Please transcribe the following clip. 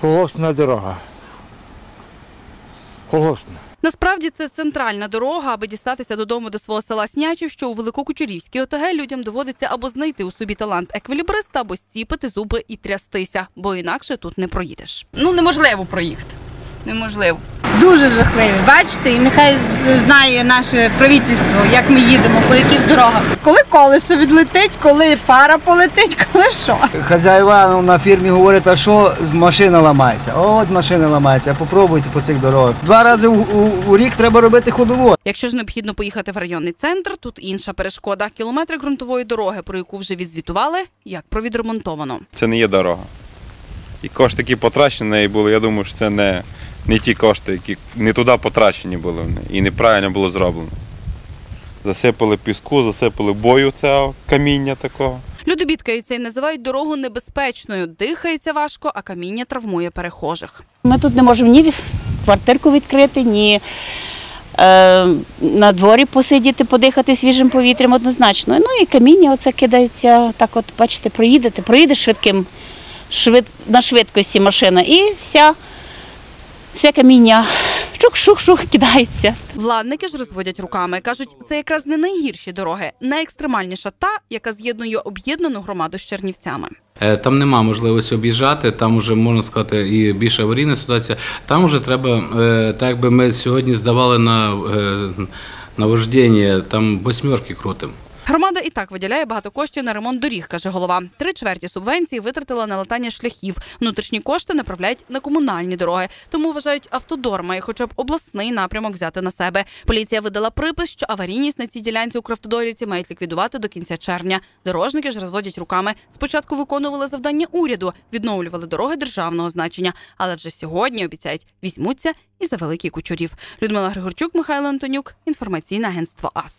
Колгоспна дорога. Колгоспна. Насправді це центральна дорога, аби дістатися додому до свого села Снячів, що у Великокучурівській ОТГ людям доводиться або знайти у собі талант еквілібриста, або стіпити зуби і трястися, бо інакше тут не проїдеш. Ну неможливо проїхати. Неможливо. Дуже жахливі. Бачите, і нехай знає наше правительство, як ми їдемо, по яких дорогах. Коли колесо відлетить, коли фара полетить, коли що. Хазяїва на фірмі говорять, а що машина ламається? От машина ламається, попробуйте по цих дорогах. Два рази у, у, у рік треба робити ходову. Якщо ж необхідно поїхати в районний центр, тут інша перешкода. Кілометри ґрунтової дороги, про яку вже відзвітували, як про відремонтовано. це не є дорога. І кошти, які потрачені на неї були, я думаю, що це не, не ті кошти, які не туди потрачені були вони, і неправильно було зроблено. Засипали піску, засипали бою цього каміння такого. Люди бідкаються і називають дорогу небезпечною. Дихається важко, а каміння травмує перехожих. Ми тут не можемо ні квартирку відкрити, ні е, на дворі посидіти, подихати свіжим повітрям однозначно. Ну і каміння оце кидається, так от, бачите, проїдете, проїде швидким, швид, на швидкості машина і вся, все каміння шух-шух-шух кидається. Владники ж розводять руками. кажуть, це якраз не найгірші дороги. Найекстремальніша та, яка з'єднує об'єднану громаду з Чернівцями. Е, Там нема можливості об'їжджати, там вже можна сказати і більш аварійна ситуація. Там вже треба, е, так якби ми сьогодні здавали на, е, на вождіння, там восьмерки крутим. Громада і так виділяє багато коштів на ремонт доріг, каже голова. Три чверті субвенції витратила на латання шляхів. Внутрішні кошти направляють на комунальні дороги. Тому вважають, автодор має хоча б обласний напрямок взяти на себе. Поліція видала припис, що аварійність на цій ділянці у Укравтодорівці мають ліквідувати до кінця червня. Дорожники ж розводять руками. Спочатку виконували завдання уряду, відновлювали дороги державного значення, але вже сьогодні обіцяють візьмуться і за великий кучурів. Людмила Григорчук, Михайло Антонюк. Інформаційне агентство АС.